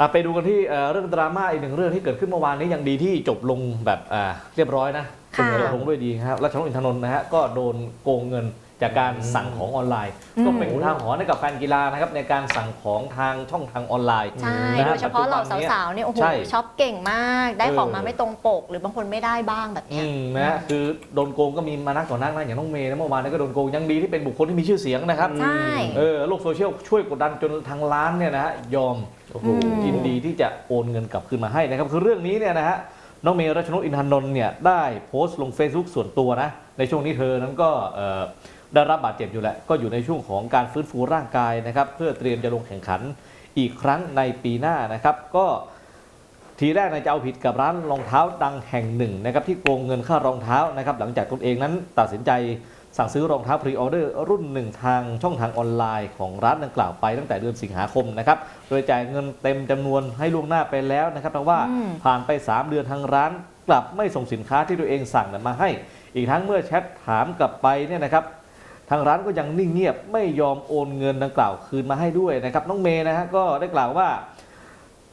อะไปดูกันที่เอ่อเรื่องดราม่าอีกหนึ่งเรื่องที่เกิดขึ้นเมื่อวานนี้ยังดีที่จบลงแบบอ่าเรียบร้อยนะค่ะจบลงด้วยดีครับรัชนกอินทนนท์นะฮะก็โดนโกงเงิน จากการสั่งของออนไลน์อืมก็เป็นอุทาหรณ์ให้กับแฟนกีฬานะครับในการสั่งของทางช่องทางออนไลน์ใช่นะโดฮะยเฉพาะเหล่าปัจจุบันนี้สาวๆเนี่ยโอ้โหใช่ช็อปเก่งมาก ได้เออของมาไม่ตรงปก หรือบางคนไม่ได้บ้างแบบเนี้อืยมนะฮะคือโดนโกงก็มีมานักต่อนักนะอย่างน้องเมย์นะเมื่อวานนี้ก็โดนโกงยังดีที่เป็นบุคคลที่มีชื่อเสียงนะครับใช่เออโลกโซเชียลช่วยกดดันจนทางร้านเนี่ยนะฮะยอมโอ้โหอืมยินดีที่จะโอนเงินกลับคืนมาให้นะครับคือเรื่องนี้เนี่ยนะฮะน้องเมย์รัชนกอินทนนท์เนี่ยได้โพสต์ลง Facebook ส่วนตัวนะในช่วงนี้เธอนั้นก็เอ่อ ได้รับบาดเจ็บอยู่แหละ ก็อยู่ในช่วงของการฟื้นฟูร่างกายนะครับ เพื่อเตรียมจะลงแข่งขันอีกครั้งในปีหน้านะครับ ก็ทีแรกนะจะเอาผิดกับร้านรองเท้าดังแห่งหนึ่งนะครับที่โกงเงินค่ารองเท้านะครับ หลังจากตนเองนั้นตัดสินใจสั่งซื้อรองเท้าพรีออเดอร์รุ่นหนึ่งทางช่องทางออนไลน์ของร้านดังกล่าวไปตั้งแต่เดือนสิงหาคมนะครับ โดยจ่ายเงินเต็มจำนวนให้ล่วงหน้าไปแล้วนะครับแต่ว่าผ่านไป 3 เดือนทางร้านกลับไม่ส่งสินค้าที่ตัวเองสั่งมาให้ อีกทั้งเมื่อแชทถามกลับไปเนี่ยนะครับ ทางร้านก็ยังนิ่งเงียบไม่ยอมโอนเงินดังกล่าวคืนมาให้ด้วยนะครับ น้องเมย์นะฮะก็ได้กล่าวว่า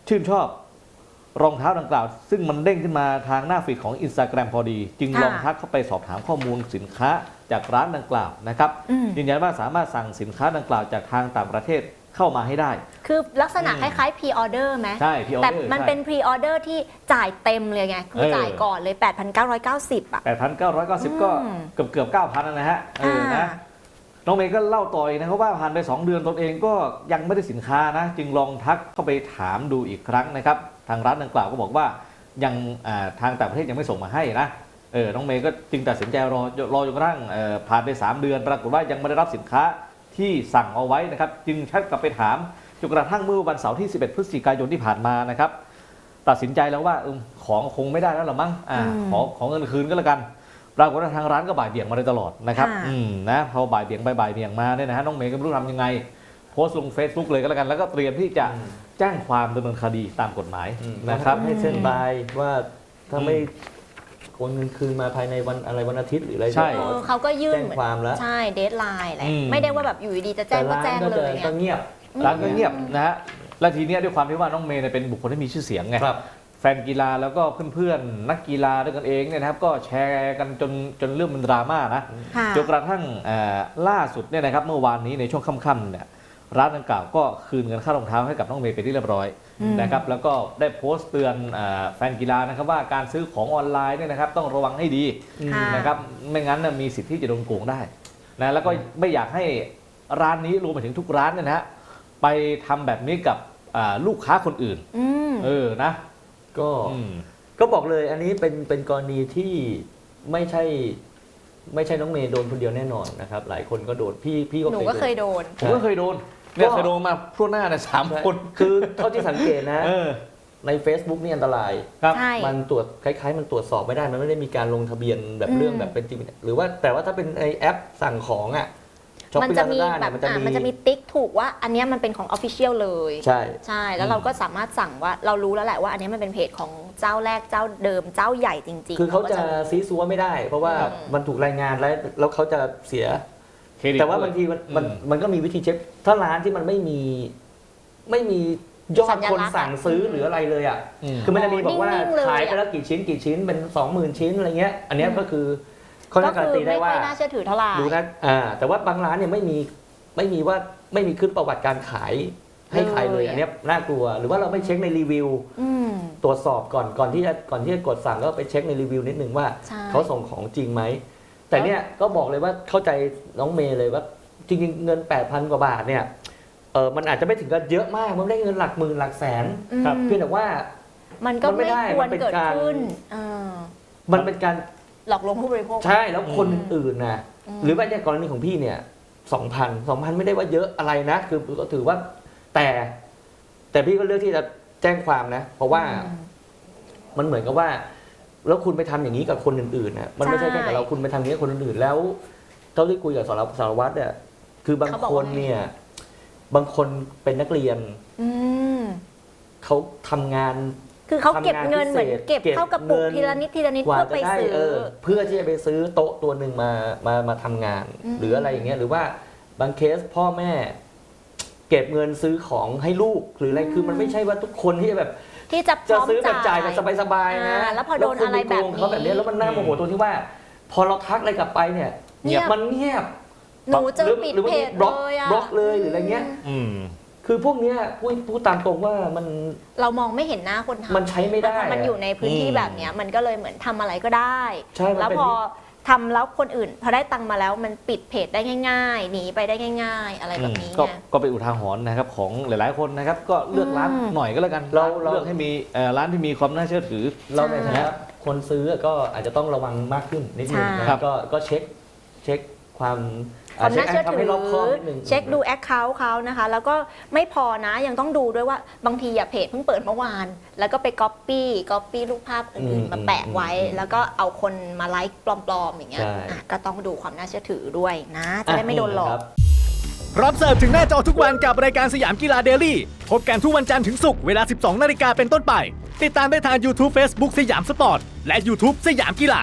ชื่นชอบรองเท้าดังกล่าว ซึ่งมันเด้งขึ้นมาทางหน้าฟีดของ Instagram พอดี จึงค่ะลองทักเข้าไปสอบถามข้อมูลสินค้าจากร้านดังกล่าวนะครับอืมยืนยันว่าสามารถสั่งสินค้าดังกล่าวจากทางต่างประเทศเข้ามาให้ได้ คือลักษณะอืมคล้ายๆ pre order ไหมใช่พี่ออแต่เดอร์มันเป็น pre order ที่จ่ายเต็มเลยไง คือเออจ่ายก่อนเลย 8,990 อะแปดพันเก้าร้อยเก้าสิบก็อืมเกือบเกือบเก้าพันนะฮะเออนะอ่า น้องเมย์ก็เล่าต่อยนะครับว่าผ่านไป 2 เดือนตนเองก็ยังไม่ได้สินค้านะ จึงลองทักเข้าไปถามดูอีกครั้งนะครับ ทางร้านดังกล่าวก็บอกว่ายังอ่าทางต่างประเทศยังไม่ส่งมาให้นะเออน้องเมย์ก็จึงตัดสินใจรอรอจนกระทั่งเอ่อผ่านไป 3 เดือน ปรากฏว่ายังไม่ได้รับสินค้าที่สั่งเอาไว้นะครับ จึงแชทกลับไปถามจนกระทั่งเมื่อวันเสาร์ที่ 11 พฤศจิกายนที่ผ่านมานะครับ ตัดสินใจแล้วว่าเออของคงไม่ได้แล้วหรอมั้งอ่าอืมขอขอเงินคืนก็แล้วกัน ปรากฏว่าทางร้านก็บ่ายเบี่ยงมาโดยตลอดนะครับค่ะ อืมนะพอบ่ายเบี่ยงไปบ่ายเบี่ยงมาเนี่ยนะฮะน้องเมย์ก็ไม่รู้ทำยังไง โพสต์ลง Facebook เลยก็แล้วกัน แล้วก็เตรียมที่จะแจ้งความดำเนินคดีตามกฎหมายนะนะคครัรับบให้เซ็นบายว่าถ้าอืมไม่โอนเงินคืนมาภายในวันอะไรวันอาทิตย์หรืออะไรใช่ดี๋ยวเออเขาก็ยื่นแจ้งเหมือนความแล้ว ใช่เดทไลน์แหละอืม ไม่ได้ว่าแบบอยู่ดีๆจะแจ้แต่งก็ร้านแจ้งก็เลจะยไงก็เงียบร้านก็เงียบนะฮะและทีเนี้ยด้วยความที่ว่าน้องเมย์เนี่ยเป็นบุคคลที่มีชื่อเสียงไง ครับ แฟนกีฬาแล้วก็เพื่อนๆนักกีฬาด้วยกันเองเนี่ยนะครับ ก็แชร์กันจนจนเรื่องมันดราม่านะค่ะจนกระทั่งเอ่อล่าสุดเนี่ยนะครับเมื่อวานนี้ในช่วงค่ำๆเนี่ยร้านดังกล่าวก็คืนเงินค่ารองเท้าให้กับน้องเมย์ไปนที่เรียบร้อยอืม นะครับแล้วก็ได้โพสต์เตือนเอ่อแฟนกีฬานะครับว่าการซื้อของออนไลน์เนี่ยนะครับต้องระวังให้ดี ค่ะ นะครับไม่งั้นน่ะมีสิทธิ์ที่จะโดนโกงได้นะแล้วก็ไม่อยากให้ร้านนี้รวมไปถึงทุกร้านเนี่ยนะฮะไปทำแบบนี้กับอ่าลูกค้าคนอื่น อืม เออนะ ก็อืมก็บอกเลยอันนี้เป็นเป็นกรณีที่ไม่ใช่ไม่ใช่น้องเมย์โดนคนเดียวแน่นอนนะครับ หลายคนก็โดนพี่พี่ก็หนูเคยก็โดเคนยโดนผมก็เคยโดนเนี่ยก็เคยโดนมาพรวดหน้าเนี่ยสามใช่คนคือเท่าที่สังเกตนะเออใน Facebook นี่อันตรายครับใช่มันตรวจคล้าย ๆ มันตรวจสอบไม่ได้ มันไม่ได้มีการลงทะเบียนแบบอืมเรื่องแบบเป็นจริงหรือว่าแต่ว่าถ้าเป็นไอแอปสั่งของอะ ช้อปมันปี้จะลามีซาด้าแบเนี่ยบมันจะอะมีมันจะมีติ๊กถูกว่าอันเนี้ยมันเป็นของ Official เลย ใช่ ใช่แล้วเราก็สามารถสั่งว่าเรารู้แล้วแหละว่าอันเนี้ยมันเป็นเพจของเจ้าแรกเจ้าเดิมเจ้าใหญ่จริงๆคือเขารก็จะซีซัวไม่ได้ เพราะว่าอืม มันถูกรายงานแล้วแล้วเขาจะเสีย เครดิตแต่ว่าด้วยบางทีมันมันอืม มันก็มีวิธีเช็คถ้าร้านที่มันไม่มีไม่มียอสัดญคนลักษณ์สั่งซื้ออืมหรืออะไรเลยอะ อืม คือมันจะมีบอกว่านิ่งๆเลยขายไปแล้วกี่ชิ้นกี่ชิ้นเป็นสองหมื่นชิ้นอะไรเงี้ย อันเนี้ยก็คือ เขาก็จะการันคืตีอได้ไม่ค่ว่าอยน่าเชื่อถือเท่าไหร่ ดูนะอ่าแต่ว่าบางร้านเนี่ยไม่มีไม่มีว่าไม่มีขึ้นประวัติการขายให้ใครเลยเลย อันเนี้ยน่ากลัว หรือว่าเราไม่เช็คในรีวิว อืม ตรวจสอบก่อนก่อนที่จะก่อนที่จะกดสั่งก็ไปเช็คในรีวิวนิดนึงว่าใช่ เขาส่งของจริงไหม แต่เนี่ยก็บอกเลยว่าเข้าใจน้องเมย์เลยว่าจริงๆเงิน 8,000 กว่าบาทเนี่ยเออมันอาจจะไม่ถึงกับเยอะมาก มันไม่ได้เงินหลักหมื่นหลักแสนครับอืมเพียงแต่ว่า มันก็มันไม่ไม่ได้ควมัรนเป็นเกิดการ ขึ้นอ่ามันเป็นการ หลอกลวงผู้บริโภค ใช่แล้วคนอืมอื่นๆนะมหรือว่าในกรณีของพี่เนี่ยสองพันสองพันไม่ได้ว่าเยอะอะไรนะ คือก็ถือว่าแต่ แต่พี่ก็เลือกที่จะแจ้งความนะ เพราะว่าอืม มันเหมือนกับว่า แล้วคุณไปทำอย่างนี้กับคนอื่นๆนะมันไม่ใช่ใช่แค่กับเราคุณไปทำอย่างนี้กับคนอื่นๆแล้วเท่าที่คุยกับสารสารวัตรเนี่ยคือบางเขาบอกคนว่าไง เนี่ย บางคนเป็นนักเรียน อืม เขาทำงาน คือเขาเก็บทำงานเงินเหมือนพิเศษเก็บเก็บเข้ากระปุกเงินทีละนิดทีละนิดกว่าเพื่อจะไปได้ซื้อเออเพื่อที่จะไปซื้อโต๊ะตัวหนึ่งมามามาทำงานอืมหรืออะไรอย่างเงี้ยหรือว่าบางเคสพ่อแม่ เก็บเงินซื้อของให้ลูกหรืออะไรคือมันไม่ใช่ว่าทุกคนที่แบบที่จะพจะร้อมซื้อแบบจ่ายแบบจ่ายสบายๆนะอ่าแล้วพอโดนอะไรแบบนี้คุณปโกงเขาแบบนี้แล้วมันน่าโมโหตรงที่ว่า พอเราทักอะไรกลับไปเนี่ยเงียบมันเงียบหนูเจอหรือปิดหรือบางเพทีจบล็อกเลยอะบล็อกเลยหรืออะไรเงี้ยอืม คือพวกเนี้ยพูดพูดตามตรงว่ามันเรามองไม่เห็นหน้าคนทำมันใช้ไม่ได้พอมันอยู่ในพื้นที่อืมแบบเนี้ยมันก็เลยเหมือนทำอะไรก็ได้ใช่มันแล้วเป็นพอทำแล้วคนอื่นพอได้ตังค์มาแล้วมันปิดเพจได้ง่ายๆหนีไปได้ง่าย ๆ อะไรแบบนี้ก็ไงก็เป็นอุทาหรณ์นะครับของหลายๆคนนะครับ ก็เลือกร้านอืมหน่อยก็แล้วกันเราเราเลือกให้มีเอ่อร้านที่มีความน่าเชื่อถือเราในฐาใช่นะคนซื้อก็อาจจะต้องระวังมากขึ้นนิดนึงใช่นะครับก็ก็เช็คเช็คความ ความน่าเชื่อทำถืให้อรอบคอบนิดนึงเช็คดูแอคเคาท์เขานะคะ แล้วก็ไม่พอนะยังต้องดูด้วยว่าบางทีอย่าเพจเพิ่งเปิดเมื่อวาน แล้วก็ไปก๊อปปี้ก๊อปปี้รูปภาพอื่นๆมาแปะไว้ แล้วก็เอาคนมาไลค์ปลอมๆอย่างเงี้ยใช่อะก็ต้องดูความน่าเชื่อถือด้วยนะ จะได้ไม่โดนหลอกครับพร้อมเสิร์ฟถึงหน้าจอทุกวันกับรายการสยามกีฬาเดลี่ พบกันทุกวันจันทร์ถึงศุกร์เวลา 12 นาฬิกาเป็นต้นไป ติดตามได้ทาง YouTube Facebook สยามสปอร์ต และ YouTube สยามกีฬา